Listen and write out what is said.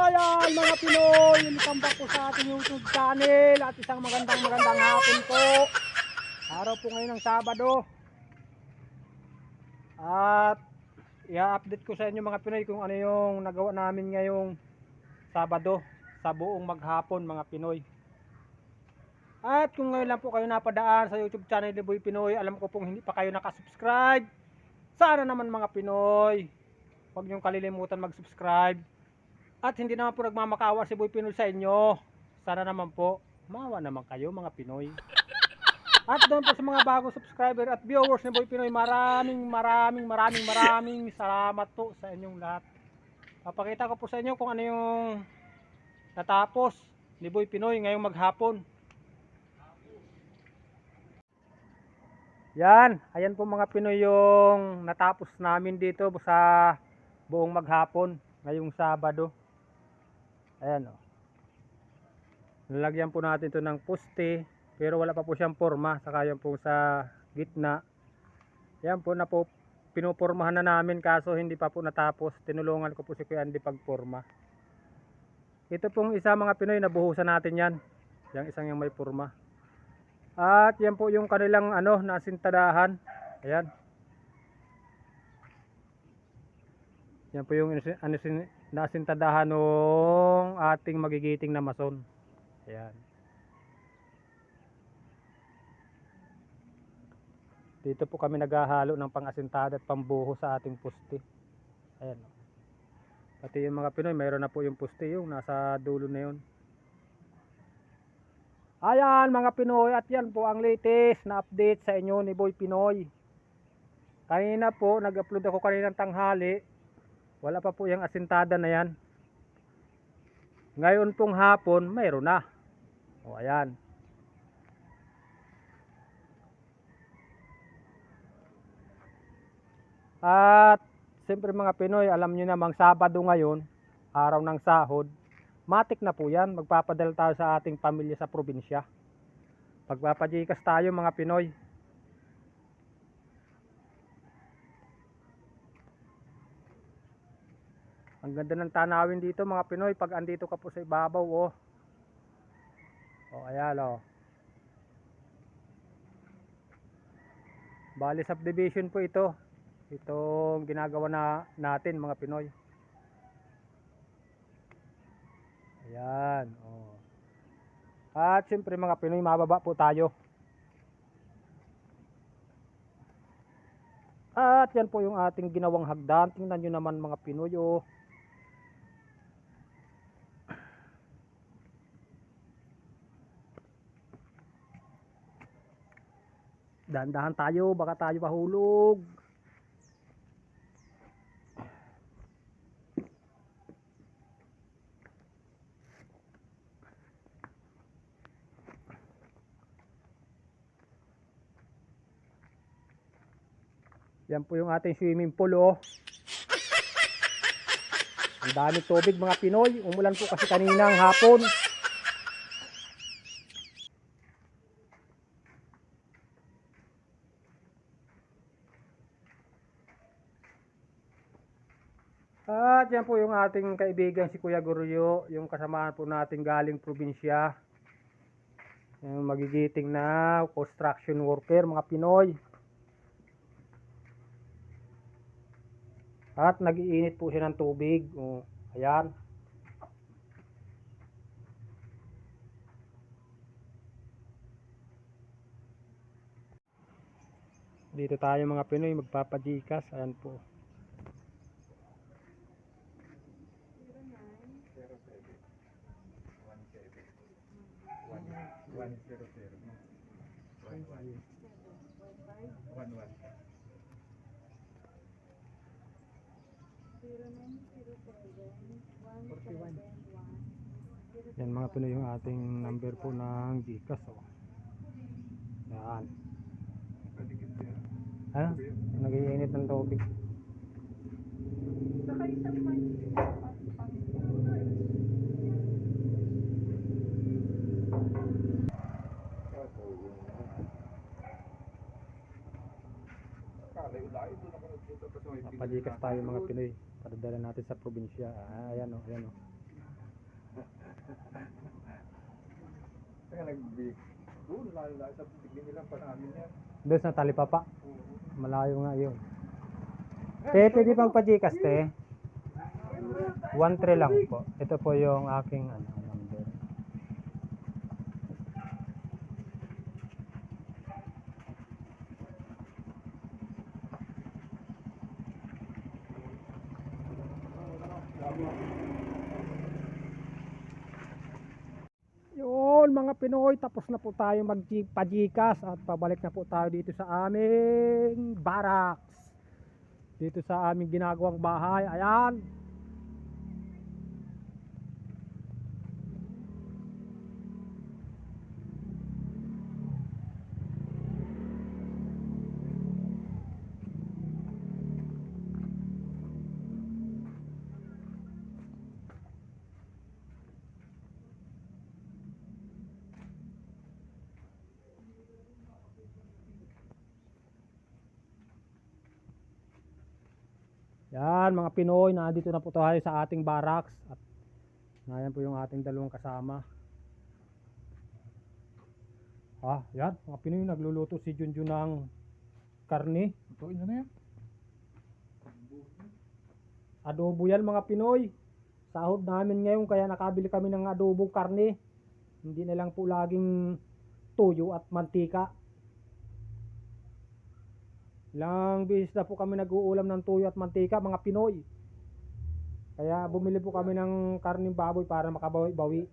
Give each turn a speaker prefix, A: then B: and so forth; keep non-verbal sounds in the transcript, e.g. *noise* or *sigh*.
A: Ayan mga Pinoy, welcome back po sa ating YouTube channel at isang magandang magandang hapon po. Araw po ngayon ng Sabado. At i-update ko sa inyo mga Pinoy kung ano yung nagawa namin ngayong Sabado sa buong maghapon mga Pinoy. At kung ngayon lang po kayo napadaan sa YouTube channel ni Boy Pinoy, alam ko pong hindi pa kayo nakasubscribe. Sana naman mga Pinoy, huwag niyong kalilimutan mag-subscribe. At hindi naman po nagmamakawa si Boy Pinoy sa inyo. Sana naman po, mawa naman kayo mga Pinoy. At doon po sa mga bagong subscriber at viewers ni Boy Pinoy, maraming maraming maraming maraming salamat po sa inyong lahat. Papakita ko po sa inyo kung ano yung natapos ni Boy Pinoy ngayong maghapon. Yan, ayan po mga Pinoy yung natapos namin dito sa buong maghapon ngayong Sabado. Ayan o. Nalagyan po natin ito ng poste pero wala pa po siyang forma saka yan po sa gitna. Yan po na po pinupormahan na namin kaso hindi pa po natapos. Tinulungan ko po si Kuya Andy pagporma. Ito pong isa mga Pinoy nabuhusan natin yan. Yung isang yung may forma. At yan po yung kanilang ano, nasintadahan. Ayan. Yan po yung isi- sin- nasintadahan ng ating magigiting na mason. Ayan. Dito po kami naghahalo ng pang-asintada at pambuho sa ating puste. Ayan. Pati yung mga Pinoy, mayroon na po yung puste yung nasa dulo na yun. Ayan mga Pinoy at yan po ang latest na update sa inyo ni Boy Pinoy. Kanina po nag-upload ako kaninang tanghali. Wala pa po yung asintada na yan. Ngayon pong hapon mayroon na. O ayan. At siyempre mga Pinoy, alam nyo namang Sabado ngayon, araw ng sahod, matik na po yan. Magpapadala tayo sa ating pamilya sa probinsya. Magpapajikas tayo mga Pinoy. Ang ganda ng tanawin dito mga Pinoy pag andito ka po sa ibabaw oh. Oh, ayan oh. Bali subdivision po ito. Itong ginagawa na natin mga Pinoy. Ayan, oh. At siyempre mga Pinoy, mababa po tayo. At yan po yung ating ginawang hagdan. Tingnan nyo naman mga Pinoy, oh. Dahan-dahan tayo, baka tayo mahulog. Yan po yung ating swimming pool oh. Ang dami tubig mga Pinoy. Umulan po kasi kaninang hapon. At yan po yung ating kaibigan si Kuya Guryo, yung kasamahan po natin galing probinsya. Yung magigiting na construction worker, mga Pinoy. At nagiinit po siya ng tubig. O, ayan. Dito tayo mga Pinoy magpapajikas. Ayan po.
B: One zero zero. One one. One one.
A: Yan mga Pinoy yung ating number po ng Gcash. Oh. Yan. Ano? Nagiinit ng tubig.
B: layo-layo doon ako nagpunta
A: kasi tayo mga Pinoy. Padadala natin sa probinsya. Ah, ayan o, ayan oh. *laughs* o.
B: Kaya nagbig. Doon layo-layo sa tignan nila pa namin yan.
A: Doon sa talipapa.
B: Oo.
A: Malayo nga yun. Ano? Te, pwede pang pajikas, te. One tray lang po. Ito po yung aking ano, number. Yun mga Pinoy, tapos na po tayo magpajikas at pabalik na po tayo dito sa aming barracks. Dito sa aming ginagawang bahay. Ayan. Yan mga Pinoy, nandito na po tayo sa ating barracks at nayan po yung ating dalawang kasama. Ah, yan, mga Pinoy nagluluto si Junjun ng karne.
B: Ito, na yan.
A: Adobo yan mga Pinoy. Sahod namin ngayon kaya nakabili kami ng adobo karne. Hindi na lang po laging tuyo at mantika. Ilang beses na po kami nag-uulam ng tuyo at mantika mga Pinoy. Kaya bumili po kami ng karning baboy para makabawi-bawi.